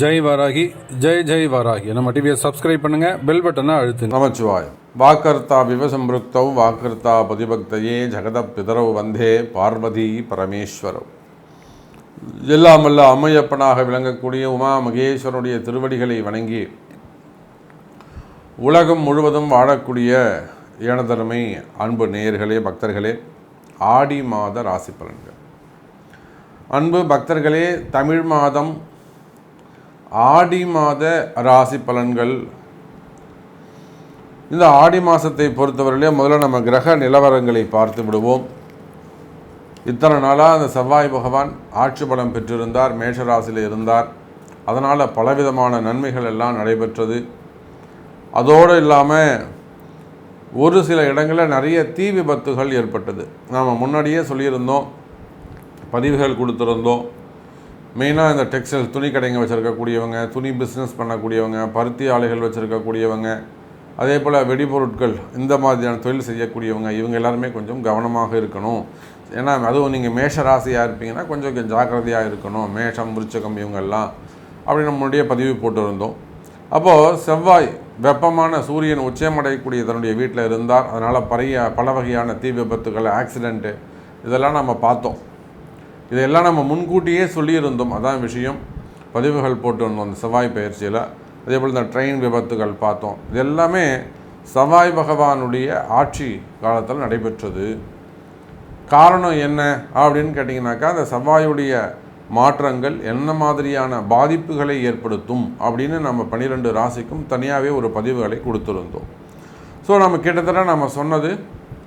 ஜெய் வாராகி ஜெய் ஜெய் வாராகி. நம்ம டிவியை சப்ஸ்கிரைப் பண்ணுங்க பெல் பட்டனை அழுத்து நமச்சிவாய் வாக்கர்த்தா விவசம்பிருக்தௌ வாக்கர்த்தா பதிபக்தையே ஜெகத பிதரவு வந்தே பார்வதி பரமேஸ்வரவ் எல்லாம் வல்ல அம்மையப்பனாக விளங்கக்கூடிய உமா மகேஸ்வரனுடைய திருவடிகளை வணங்கி உலகம் முழுவதும் வாழக்கூடிய எனதருமை அன்பு நேயர்களே பக்தர்களே ஆடி மாத ராசி பலன்கள். அன்பு பக்தர்களே தமிழ் மாதம் ஆடி மாத ராசி பலன்கள். இந்த ஆடி மாதத்தை பொறுத்தவரையிலே முதல்ல நம்ம கிரக நிலவரங்களை பார்த்து விடுவோம். இத்தனை நாளாக அந்த செவ்வாய் பகவான் ஆட்சி பலம் பெற்றிருந்தார் மேஷராசியில் இருந்தார். அதனால் பலவிதமான நன்மைகள் எல்லாம் நடைபெற்றது. அதோடு இல்லாமல் ஒரு சில இடங்களில் நிறைய தீ விபத்துகள் ஏற்பட்டது. நாம் முன்னாடியே சொல்லியிருந்தோம் பதிவுகள் கொடுத்துருந்தோம். மெயினாக இந்த டெக்ஸ்டைல் துணி கடைங்க வச்சுருக்கக்கூடியவங்க துணி பிஸ்னஸ் பண்ணக்கூடியவங்க பருத்தி ஆலைகள் வச்சுருக்கக்கூடியவங்க அதே போல் வெடிபொருட்கள் இந்த மாதிரியான தொழில் செய்யக்கூடியவங்க இவங்க எல்லாருமே கொஞ்சம் கவனமாக இருக்கணும். ஏன்னா அதுவும் நீங்கள் மேஷ ராசியாக இருப்பீங்கன்னா கொஞ்சம் கொஞ்சம் ஜாக்கிரதையாக இருக்கணும். மேஷம் விருச்சகம் இவங்கெல்லாம் அப்படி நம்மளுடைய பதிவு போட்டிருந்தோம். அப்போது செவ்வாய் வெப்பமான சூரியன் உச்சமடையக்கூடிய தன்னுடைய வீட்டில் இருந்தார். அதனால் பறைய பல வகையான தீ விபத்துகள் ஆக்சிடெண்ட்டு இதெல்லாம் நம்ம பார்த்தோம். இதையெல்லாம் நம்ம முன்கூட்டியே சொல்லியிருந்தோம். அதான் விஷயம். பதிவுகள் போட்டு வந்தோம் அந்த செவ்வாய் பயிற்சியில். அதே போல் இந்த ட்ரெயின் விபத்துகள் பார்த்தோம். இது எல்லாமே செவ்வாய் பகவானுடைய ஆட்சி காலத்தில் நடைபெற்றது. காரணம் என்ன அப்படின்னு கேட்டிங்கனாக்கா அந்த செவ்வாயுடைய மாற்றங்கள் என்ன மாதிரியான பாதிப்புகளை ஏற்படுத்தும் அப்படின்னு நம்ம பன்னிரெண்டு ராசிக்கும் தனியாகவே ஒரு பதிவுகளை கொடுத்துருந்தோம். ஸோ நம்ம கிட்டத்தட்ட நம்ம சொன்னது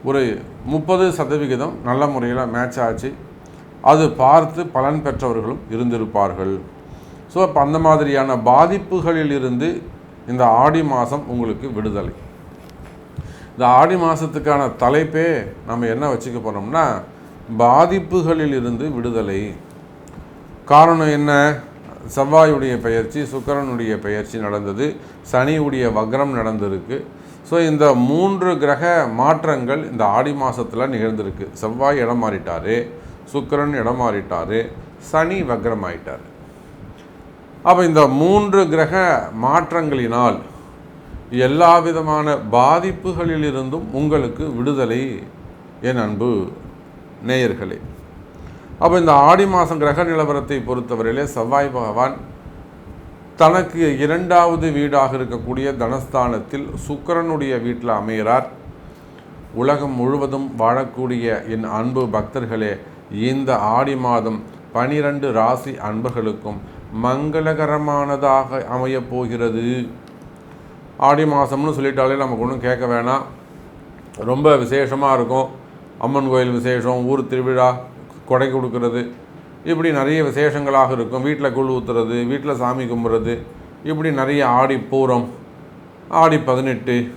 ஒரு முப்பது சதவிகிதம் நல்ல முறையில் மேட்ச் ஆச்சு. அது பார்த்து பலன் பெற்றவர்களும் இருந்திருப்பார்கள். ஸோ அப்போ அந்த மாதிரியான பாதிப்புகளில் இருந்து இந்த ஆடி மாதம் உங்களுக்கு விடுதலை. இந்த ஆடி மாதத்துக்கான தலைப்பே நம்ம என்ன வச்சுக்க போகிறோம்னா பாதிப்புகளில் இருந்து விடுதலை. காரணம் என்ன? செவ்வாயுடைய பெயர்ச்சி சுக்கரனுடைய பெயர்ச்சி நடந்தது சனியுடைய வக்ரம் நடந்திருக்கு. ஸோ இந்த மூன்று கிரக மாற்றங்கள் இந்த ஆடி மாதத்தில் நிகழ்ந்திருக்கு. செவ்வாய் இடம் மாறிட்டாரு. சுக்கிரன் இடம் மாறிட்டார் சனி வக்ரம் ஆயிட்டார் அப்போ இந்த மூன்று கிரக மாற்றங்களினால் எல்லா விதமான பாதிப்புகளிலிருந்தும் உங்களுக்கு விடுதலை என் அன்பு நேயர்களே. அப்போ இந்த ஆடி மாதம் கிரக நிலவரத்தை பொறுத்தவரையிலே செவ்வாய் பகவான் தனக்கு இரண்டாவது வீடாக இருக்கக்கூடிய தனஸ்தானத்தில் சுக்கரனுடைய வீட்டில் அமைகிறார் உலகம் முழுவதும் வாழக்கூடிய என் அன்பு பக்தர்களே இந்த ஆடி மாதம் பனிரெண்டு ராசி அன்பர்களுக்கும் மங்களகரமானதாக அமையப் போகிறது. ஆடி மாதம்னு சொல்லிட்டாலே நமக்கு ஒன்றும் கேட்க வேணாம். ரொம்ப விசேஷமாக இருக்கும். அம்மன் கோயில் விசேஷம் ஊர் திருவிழா கொடை கொடுக்கறது. இப்படி நிறைய விசேஷங்களாக இருக்கும். வீட்டில் குழு ஊற்றுறது வீட்டில் சாமி கும்புறது. இப்படி நிறைய ஆடி பூரம் ஆடி பதினெட்டு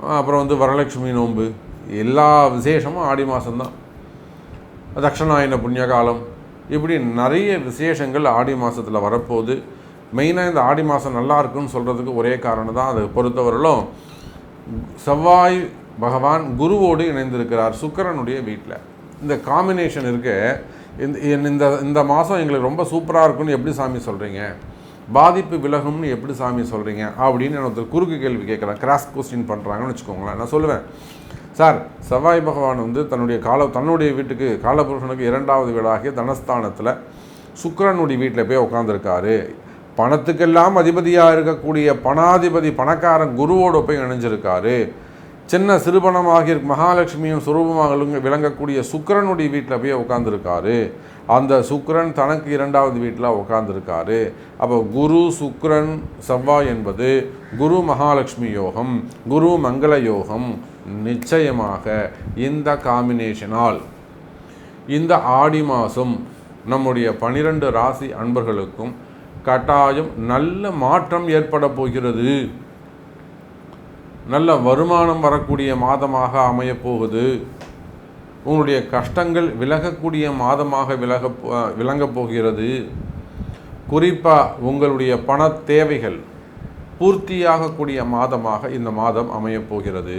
அப்புறம் வந்து வரலட்சுமி நோன்பு. எல்லா விசேஷமும் ஆடி மாதம்தான் தட்சணாயன புண்ணியகாலம். இப்படி நிறைய விசேஷங்கள் ஆடி மாதத்தில் வரப்போகுது. மெயினாக இந்த ஆடி மாதம் நல்லா இருக்குன்னு சொல்கிறதுக்கு ஒரே காரணம் தான் அதை. பொறுத்தவரையிலும் செவ்வாய் பகவான் குருவோடு இணைந்திருக்கிறார் சுக்கரனுடைய வீட்டில் இந்த காம்பினேஷன் இருக்கு. இந்த இந்த இந்த மாதம் எங்களுக்கு ரொம்ப சூப்பராக இருக்குன்னு எப்படி சாமி சொல்கிறீங்க பாதிப்பு விலகும்னு எப்படி சாமி சொல்கிறீங்க அப்படின்னு ஒருத்தர் குறுக்கு கேள்வி கேட்குறேன். கிராஸ் கொஸ்டின் பண்ணுறாங்கன்னு வச்சுக்கோங்களேன். நான் சொல்லுவேன். சார் செவ்வாய் பகவான் வந்து தன்னுடைய கால தன்னுடைய வீட்டுக்கு காலபுருஷனுக்கு இரண்டாவது வீடாகிய தனஸ்தானத்தில் சுக்கரனுடைய வீட்டில் போய் உட்காந்துருக்காரு பணத்துக்கெல்லாம் அதிபதியாக இருக்கக்கூடிய பணாதிபதி பணக்காரன் குருவோடு போய் இணைஞ்சிருக்காரு. சின்ன சிறுபணமாகிய மகாலட்சுமியும் சுரூபமாக விளங்கக்கூடிய சுக்கரனுடைய வீட்டில் போய் உட்காந்துருக்காரு அந்த சுக்கரன் தனக்கு இரண்டாவது வீட்டில் உட்காந்துருக்காரு அப்போ குரு சுக்கரன் செவ்வாய் என்பது குரு மகாலட்சுமி யோகம் குரு மங்கள யோகம் நிச்சயமாக இந்த காம்பினேஷனால் இந்த ஆடி மாதம் நம்முடைய பனிரெண்டு ராசி அன்பர்களுக்கும் கட்டாயம் நல்ல மாற்றம் ஏற்பட போகிறது. நல்ல வருமானம் வரக்கூடிய மாதமாக அமையப்போகுது உங்களுடைய கஷ்டங்கள் விலகக்கூடிய மாதமாக விலக விளங்கப் போகிறது. குறிப்பாக உங்களுடைய பண தேவைகள் பூர்த்தியாகக்கூடிய மாதமாக இந்த மாதம் அமையப் போகிறது.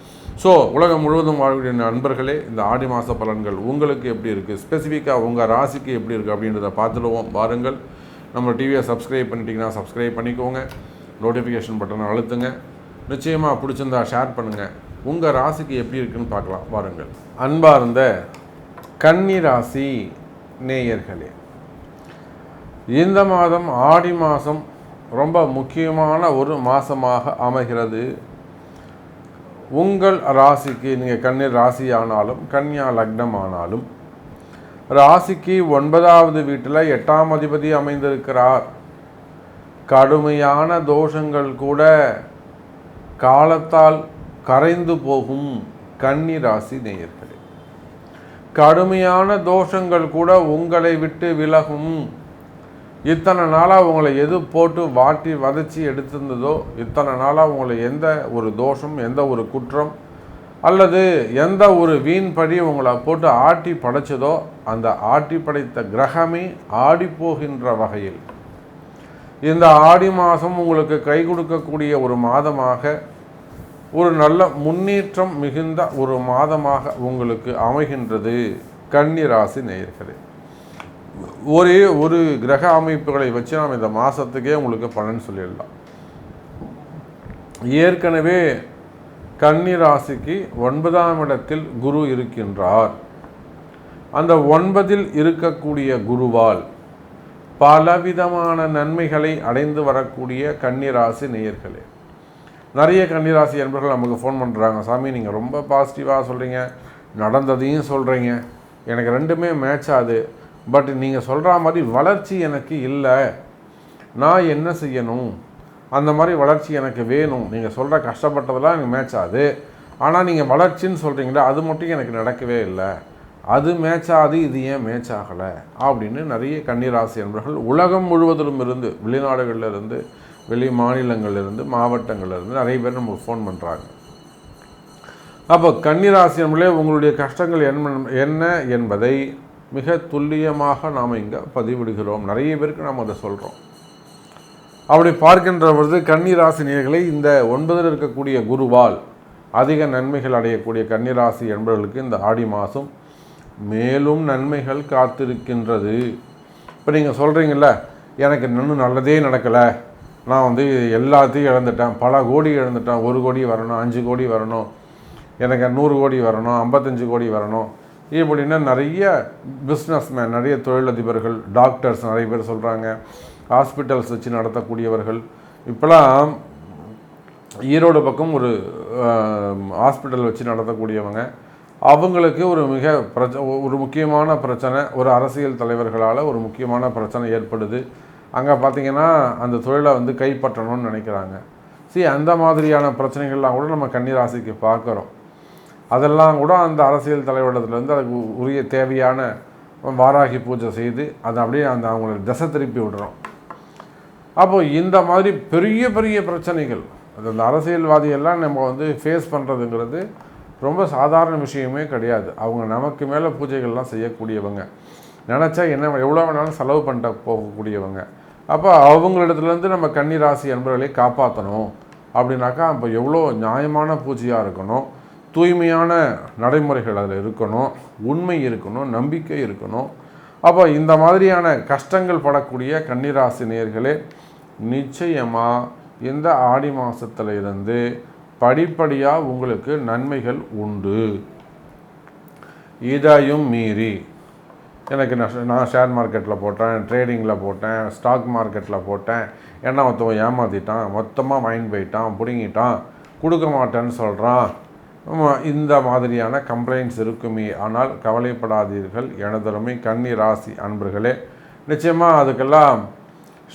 ஸோ உலகம் முழுவதும் வாழக்கூடிய நண்பர்களே இந்த ஆடி மாத பலன்கள் உங்களுக்கு எப்படி இருக்குது ஸ்பெசிஃபிக்காக உங்கள் ராசிக்கு எப்படி இருக்குது அப்படின்றத பார்த்துடுவோம். வாருங்கள். நம்ம டிவியை சப்ஸ்கிரைப் பண்ணிட்டீங்கன்னா சப்ஸ்கிரைப் பண்ணிக்கோங்க. நோட்டிஃபிகேஷன் பட்டனை அழுத்துங்க. நிச்சயமாக பிடிச்சிருந்தா ஷேர் பண்ணுங்கள் உங்கள் ராசிக்கு எப்படி இருக்குன்னு பார்க்கலாம். வாருங்கள். அன்பார்ந்த கன்னி ராசி நேயர்களே இந்த மாதம் ஆடி மாதம் ரொம்ப முக்கியமான ஒரு மாதமாக அமைகிறது. உங்கள் ராசிக்கு நீங்கள் கண்ணீர் ராசி ஆனாலும் கன்யா லக்னம் ஆனாலும் ராசிக்கு ஒன்பதாவது வீட்டில் எட்டாம் அதிபதி அமைந்திருக்கிறார். கடுமையான தோஷங்கள் கூட காலத்தால் கரைந்து போகும் கன்னி ராசி நேயர்களே. கடுமையான தோஷங்கள் கூட உங்களை விட்டு விலகும் இத்தனை நாளாக உங்களை எது போட்டு வாட்டி வதச்சி எடுத்திருந்ததோ இத்தனை நாளாக உங்களை எந்த ஒரு தோஷம் எந்த ஒரு குற்றம் அல்லது எந்த ஒரு வீண் படி உங்களை போட்டு ஆட்டி படைச்சதோ அந்த ஆட்டி படைத்த கிரகமே ஆடி போகின்ற வகையில். இந்த ஆடி மாதம் உங்களுக்கு கை கொடுக்கக்கூடிய ஒரு மாதமாக ஒரு நல்ல முன்னேற்றம் மிகுந்த ஒரு மாதமாக உங்களுக்கு அமைகின்றது கன்னிராசி நேயர்களே. ஒரே ஒரு கிரக அமைப்புகளை வச்சு நாம் இந்த மாதத்துக்கே உங்களுக்கு பலன் சொல்லிடலாம். ஏற்கனவே கன்னி ராசிக்கு ஒன்பதாம் இடத்தில் குரு இருக்கின்றார். அந்த ஒன்பதில் இருக்கக்கூடிய குருவால் பலவிதமான நன்மைகளை அடைந்து வரக்கூடிய கன்னிராசி நேயர்களே. நிறைய கன்னிராசி என்பர்கள் நமக்கு ஃபோன் பண்ணுறாங்க சாமி நீங்கள் ரொம்ப பாசிட்டிவாக சொல்கிறீங்க நடந்ததையும் சொல்கிறீங்க எனக்கு ரெண்டுமே மேட்ச் ஆகுது. பட் நீங்கள் சொல்கிற மாதிரி வளர்ச்சி எனக்கு இல்லை. நான் என்ன செய்யணும்? அந்த மாதிரி வளர்ச்சி எனக்கு வேணும். நீங்கள் சொல்கிற கஷ்டப்பட்டதெல்லாம் எனக்கு மேட்ச் ஆகுது. ஆனால் நீங்கள் வளர்ச்சின்னு சொல்கிறீங்களே அது மட்டும் எனக்கு நடக்கவே இல்லை. அது மேட்ச் ஆகுது இது ஏன் மேட்ச் ஆகலை? அப்படின்னு நிறைய கன்னிராசி என்பர்கள் உலகம் முழுவதிலும் இருந்து வெளிநாடுகளில் இருந்து வெளி மாநிலங்களிலிருந்து இருந்து இருந்து நிறைய பேர் நம்ம ஃபோன் பண்ணுறாங்க அப்போ கன்னிராசி என்பர்களே உங்களுடைய கஷ்டங்கள் என்ன என்ன என்பதை மிக துல்லியமாக நாம் இங்கே பதிவிடுகிறோம். நிறைய பேருக்கு நாம் அதை சொல்கிறோம் அப்படி பார்க்கின்ற பொழுது கன்னிராசி நேர்களை இந்த ஒன்பதில் இருக்கக்கூடிய குருவால் அதிக நன்மைகள் அடையக்கூடிய கன்னிராசி என்பவர்களுக்கு இந்த ஆடி மாதம் மேலும் நன்மைகள் காத்திருக்கின்றது. இப்போ நீங்கள் சொல்கிறீங்கள எனக்கு இன்னும் நல்லதே நடக்கலை. நான் வந்து எல்லாத்தையும் இழந்துட்டேன். பல கோடி இழந்துட்டேன். ஒரு கோடி வரணும் அஞ்சு கோடி வரணும். எனக்கு நூறு கோடி வரணும் ஐம்பத்தஞ்சு கோடி வரணும். இப்படின்னா நிறைய பிஸ்னஸ்மேன் நிறைய தொழிலதிபர்கள் டாக்டர்ஸ் நிறைய பேர் சொல்கிறாங்க ஹாஸ்பிட்டல்ஸ் வச்சு நடத்தக்கூடியவர்கள். இப்போலாம் ஈரோடு பக்கம் ஒரு ஹாஸ்பிட்டல் வச்சு நடத்தக்கூடியவங்க. அவங்களுக்கு ஒரு மிக பிரச்ச ஒரு முக்கியமான பிரச்சனை ஒரு அரசியல் தலைவர்களால் ஒரு முக்கியமான பிரச்சனை ஏற்படுது. அங்கே பார்த்தீங்கன்னா அந்த தொழிலை வந்து கைப்பற்றணும்னு நினைக்கிறாங்க. சரி அந்த மாதிரியான பிரச்சனைகள்லாம் கூட நம்ம கன்னிராசிக்கு பார்க்குறோம் அதெல்லாம் கூட அந்த அரசியல் தலைவரிடத்துலேருந்து அதுக்கு உரிய தேவையான வாராகி பூஜை செய்து அதை அப்படியே அந்த அவங்கள திசை திருப்பி விடுறோம். அப்போ இந்த மாதிரி பெரிய பெரிய பிரச்சனைகள் அது அந்த அரசியல்வாதியெல்லாம் நம்ம வந்து ஃபேஸ் பண்ணுறதுங்கிறது ரொம்ப சாதாரண விஷயமே கிடையாது. அவங்க நமக்கு மேலே பூஜைகள்லாம் செய்யக்கூடியவங்க. நினச்சா என்ன எவ்வளோ வேணாலும் செலவு பண்ணிட்டு போகக்கூடியவங்க. அப்போ அவங்களிடத்துலேருந்து நம்ம கன்னிராசி அன்பர்களை காப்பாற்றணும் அப்படின்னாக்கா அப்போ எவ்வளோ நியாயமான பூஜையாக இருக்கணும். தூய்மையான நடைமுறைகள் அதில் இருக்கணும் உண்மை இருக்கணும் நம்பிக்கை இருக்கணும். அப்போ இந்த மாதிரியான கஷ்டங்கள் படக்கூடிய கன்னிராசி நிச்சயமாக இந்த ஆடி மாதத்துல இருந்து படிப்படியாக உங்களுக்கு நன்மைகள் உண்டு. இதையும் மீறி எனக்கு நான் நான் ஷேர் மார்க்கெட்டில் போட்டேன் ட்ரேடிங்கில் போட்டேன் ஸ்டாக் மார்க்கெட்டில் போட்டேன் என்ன மொத்தம் ஏமாற்றிட்டான் மொத்தமாக வாங்கி போயிட்டான் பிடுங்கிட்டான் கொடுக்க மாட்டேன்னு சொல்கிறான் இந்த மாதிரியான கம்ப்ளைண்ட்ஸ் இருக்குமே. ஆனால் கவலைப்படாதீர்கள். எனதருமை கன்னி ராசி அன்பர்களே நிச்சயமாக அதுக்கெல்லாம்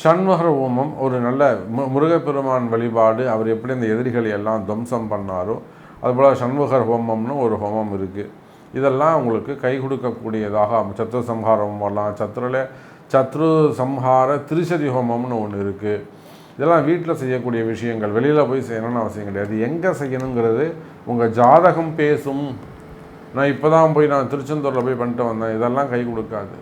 சண்முகர் ஹோமம் ஒரு நல்ல மு முருகப்பெருமான் வழிபாடு அவர் எப்படி இந்த எதிரிகளை எல்லாம் துவம்சம் பண்ணாரோ அதுபோல் சண்முகர் ஹோமம்னு ஒரு ஹோமம் இருக்குது இதெல்லாம் உங்களுக்கு கை கொடுக்கக்கூடியதாக சத்ரு சம்ஹாரம் வரலாம். சத்ருல சத்ரு சம்ஹார திருசதி ஹோமம்னு ஒன்று இருக்குது இதெல்லாம் வீட்டில் செய்யக்கூடிய விஷயங்கள் வெளியில் போய் செய்யணும்னு அவசியம் கிடையாது. எங்கே செய்யணுங்கிறது உங்கள் ஜாதகம் பேசும். நான் இப்போ தான் போய் நான் திருச்செந்தூரில் போய் பண்ணிட்டு வந்தேன். இதெல்லாம் கை கொடுக்காது.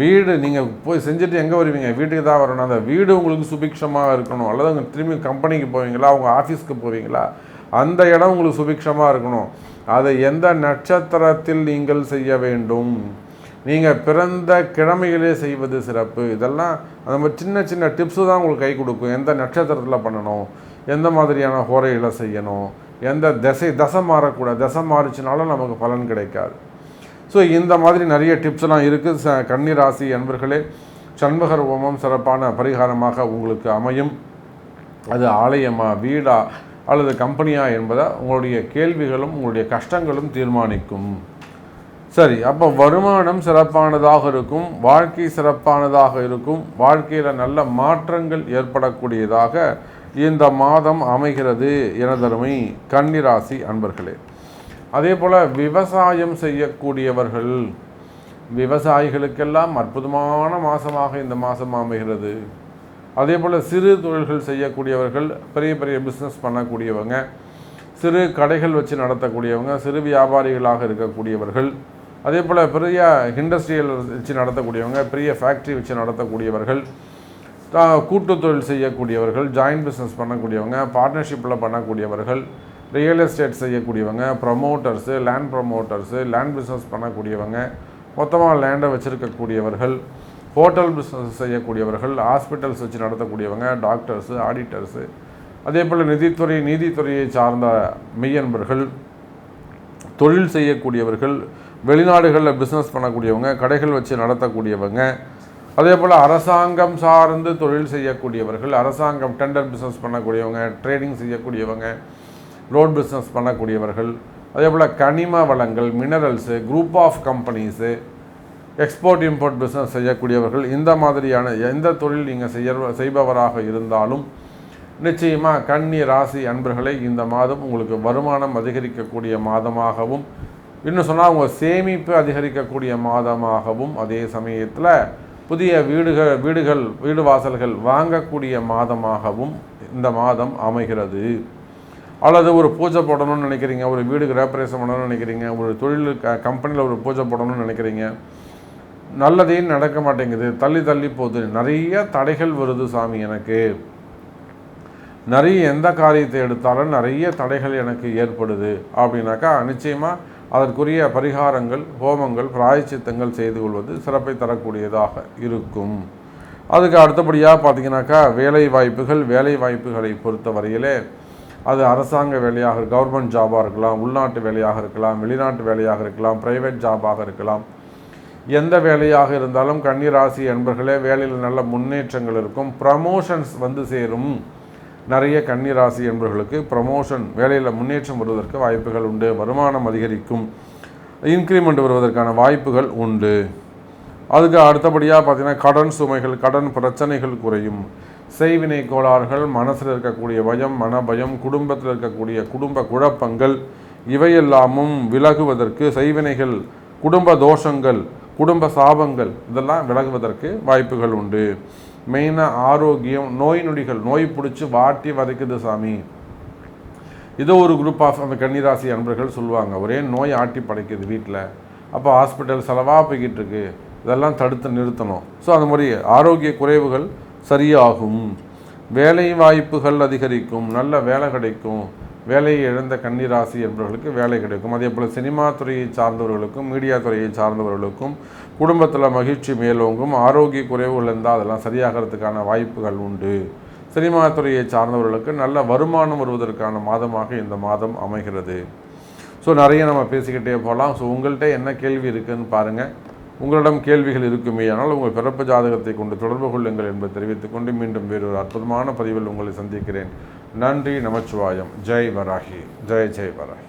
வீடு நீங்கள் போய் செஞ்சுட்டு எங்கே வருவீங்க? வீட்டுக்கு தான் வரணும். அந்த வீடு உங்களுக்கு சுபிக்ஷமாக இருக்கணும். அல்லது உங்கள் திரும்பி கம்பெனிக்கு போவீங்களா? உங்கள் ஆஃபீஸ்க்கு போவீங்களா? அந்த இடம் உங்களுக்கு சுபிக்ஷமாக இருக்கணும். அதை எந்த நட்சத்திரத்தில் நீங்கள் செய்ய வேண்டும்? நீங்கள் பிறந்த கிழமைகளே செய்வது சிறப்பு. இதெல்லாம் அந்த மாதிரி சின்ன சின்ன டிப்ஸு தான் உங்களுக்கு கை கொடுக்கும். எந்த நட்சத்திரத்தில் பண்ணணும்? எந்த மாதிரியான ஹோரைகளை செய்யணும்? எந்த திசை தசை மாறக்கூடாது. தசை மாறிச்சினாலும் நமக்கு பலன் கிடைக்காது. ஸோ இந்த மாதிரி நிறைய டிப்ஸ்லாம் இருக்குது ச கன்னிராசி அன்பர்களே சண்முகர் ஹோமம் சிறப்பான பரிகாரமாக உங்களுக்கு அமையும். அது ஆலயமா வீடா அல்லது கம்பெனியா என்பதை உங்களுடைய கேள்விகளும் உங்களுடைய கஷ்டங்களும் தீர்மானிக்கும். சரி அப்போ வருமானம் சிறப்பானதாக இருக்கும். வாழ்க்கை சிறப்பானதாக இருக்கும். வாழ்க்கையில் நல்ல மாற்றங்கள் ஏற்படக்கூடியதாக இந்த மாதம் அமைகிறது எனதருமை கன்னிராசி அன்பர்களே. அதே போல் விவசாயம் செய்யக்கூடியவர்கள் விவசாயிகளுக்கெல்லாம் அற்புதமான மாதமாக இந்த மாதம் அமைகிறது. அதே போல் சிறு தொழில்கள் செய்யக்கூடியவர்கள் பெரிய பெரிய பிஸ்னஸ் பண்ணக்கூடியவங்க சிறு கடைகள் வச்சு நடத்தக்கூடியவங்க சிறு வியாபாரிகளாக இருக்கக்கூடியவர்கள் அதே போல் பெரிய இண்டஸ்ட்ரியல் வச்சு நடத்தக்கூடியவங்க பெரிய ஃபேக்ட்ரி வச்சு நடத்தக்கூடியவர்கள் கூட்டு தொழில் செய்யக்கூடியவர்கள் ஜாயின்ட் பிஸ்னஸ் பண்ணக்கூடியவங்க பார்ட்னர்ஷிப்பில் பண்ணக்கூடியவர்கள் ரியல் எஸ்டேட் செய்யக்கூடியவங்க promoters land promoters land business பண்ணக்கூடியவங்க மொத்தமாக லேண்டை வச்சுருக்கக்கூடியவர்கள் ஹோட்டல் பிஸ்னஸ் செய்யக்கூடியவர்கள் ஹாஸ்பிட்டல்ஸ் வச்சு நடத்தக்கூடியவங்க டாக்டர்ஸு ஆடிட்டர்ஸு அதே போல் நிதித்துறை நீதித்துறையை சார்ந்த மெய்யன்பர்கள் தொழில் செய்யக்கூடியவர்கள் வெளிநாடுகளில் பிஸ்னஸ் பண்ணக்கூடியவங்க கடைகள் வச்சு நடத்தக்கூடியவங்க அதே போல் அரசாங்கம் சார்ந்து தொழில் செய்யக்கூடியவர்கள் அரசாங்கம் டெண்டர் பிஸ்னஸ் பண்ணக்கூடியவங்க ட்ரேடிங் செய்யக்கூடியவங்க ரோட் பிஸ்னஸ் பண்ணக்கூடியவர்கள் அதே போல் கனிம வளங்கள் minerals group of companies export import business செய்யக்கூடியவர்கள் இந்த மாதிரியான எந்த தொழில் நீங்கள் செய்ய செய்பவராக இருந்தாலும் நிச்சயமாக கன்னி ராசி அன்பர்களை இந்த மாதம் உங்களுக்கு வருமானம் அதிகரிக்கக்கூடிய மாதமாகவும் இன்னும் சொன்னால் உங்கள் சேமிப்பு அதிகரிக்கக்கூடிய மாதமாகவும் அதே சமயத்தில் புதிய வீடுகள் வீடுகள் வீடு வாசல்கள் வாங்கக்கூடிய மாதமாகவும் இந்த மாதம் அமைகிறது. அல்லது ஒரு பூஜை போடணும்னு நினைக்கிறீங்க ஒரு வீடு ரேப்பரேஷன் பண்ணணும்னு நினைக்கிறீங்க ஒரு தொழில் க கம்பெனியில் ஒரு பூஜை போடணும்னு நினைக்கிறீங்க நல்லதே நடக்க மாட்டேங்குது தள்ளி தள்ளி போகுது. நிறைய தடைகள் வருது சாமி எனக்கு. நிறைய எந்த காரியத்தை எடுத்தாலும் நிறைய தடைகள் எனக்கு ஏற்படுது. அப்படின்னாக்கா நிச்சயமாக அதற்குரிய பரிகாரங்கள் ஹோமங்கள் பிராயச்சித்தங்கள் செய்து கொள்வது சிறப்பை தரக்கூடியதாக இருக்கும். அதுக்கு அடுத்தபடியாக பார்த்தீங்கன்னாக்கா வேலை வாய்ப்புகள் வேலை வாய்ப்புகளை பொறுத்த வரையிலே அது அரசாங்க வேலையாக கவர்மெண்ட் ஜாபாக இருக்கலாம் உள்நாட்டு வேலையாக இருக்கலாம் வெளிநாட்டு வேலையாக இருக்கலாம் பிரைவேட் ஜாபாக இருக்கலாம். எந்த வேலையாக இருந்தாலும் கன்னிராசி என்பர்களே வேலையில் நல்ல முன்னேற்றங்கள் இருக்கும் ப்ரமோஷன்ஸ் வந்து சேரும். நிறைய கன்னிராசி என்பவர்களுக்கு ப்ரமோஷன் வேலையில் முன்னேற்றம் வருவதற்கு வாய்ப்புகள் உண்டு வருமானம் அதிகரிக்கும் இன்க்ரிமெண்ட் வருவதற்கான வாய்ப்புகள் உண்டு. அதுக்கு அடுத்தபடியாக பார்த்தீங்கன்னா கடன் சுமைகள் கடன் பிரச்சனைகள் குறையும். செய்வினை கோளாறுகள் மனசில் இருக்கக்கூடிய பயம் மனபயம் குடும்பத்தில் இருக்கக்கூடிய குடும்ப குழப்பங்கள் இவையெல்லாமும் விலகுவதற்கு செய்வினைகள் குடும்ப தோஷங்கள் குடும்ப சாபங்கள் இதெல்லாம் விலகுவதற்கு வாய்ப்புகள் உண்டு. மெயினாக ஆரோக்கியம் நோய் நொடிகள் நோய் பிடிச்சி வாட்டி வதைக்குது சாமி. இதோ ஒரு குரூப் ஆஃப் அந்த கன்னிராசி அன்பர்கள் சொல்லுவாங்க ஒரே நோய் ஆட்டி படைக்குது வீட்டில் அப்போ ஹாஸ்பிட்டல் செலவாக போய்கிட்டு இருக்கு இதெல்லாம் தடுத்து நிறுத்தணும். ஸோ அந்த மாதிரி ஆரோக்கிய குறைவுகள் சரியாகும். வேலை வாய்ப்புகள் அதிகரிக்கும். நல்ல வேலை கிடைக்கும். வேலையை இழந்த கன்னிராசி என்பவர்களுக்கு வேலை கிடைக்கும். அதே போல் சினிமா துறையை சார்ந்தவர்களுக்கும் மீடியா துறையை சார்ந்தவர்களுக்கும் குடும்பத்தில் மகிழ்ச்சி மேலோங்கும் ஆரோக்கிய குறைவுகள் இருந்தால் அதெல்லாம் சரியாகிறதுக்கான வாய்ப்புகள் உண்டு. சினிமா துறையை சார்ந்தவர்களுக்கு நல்ல வருமானம் வருவதற்கான மாதமாக இந்த மாதம் அமைகிறது. ஸோ நிறைய நம்ம பேசிக்கிட்டே போகலாம் ஸோ உங்கள்கிட்ட என்ன கேள்வி இருக்குதுன்னு பாருங்கள் உங்களிடம் கேள்விகள் இருக்குமே ஆனால் உங்கள் பிறப்பு ஜாதகத்தை கொண்டு தொடர்பு கொள்ளுங்கள் என்பதை தெரிவித்துக்கொண்டு மீண்டும் மீண்டும் வேறொரு அற்புதமான பதிவில் உங்களை சந்திக்கிறேன். நன்றி நமச்சிவாயம். ஜெய் வராகி. ஜெய் ஜெய் வராகி.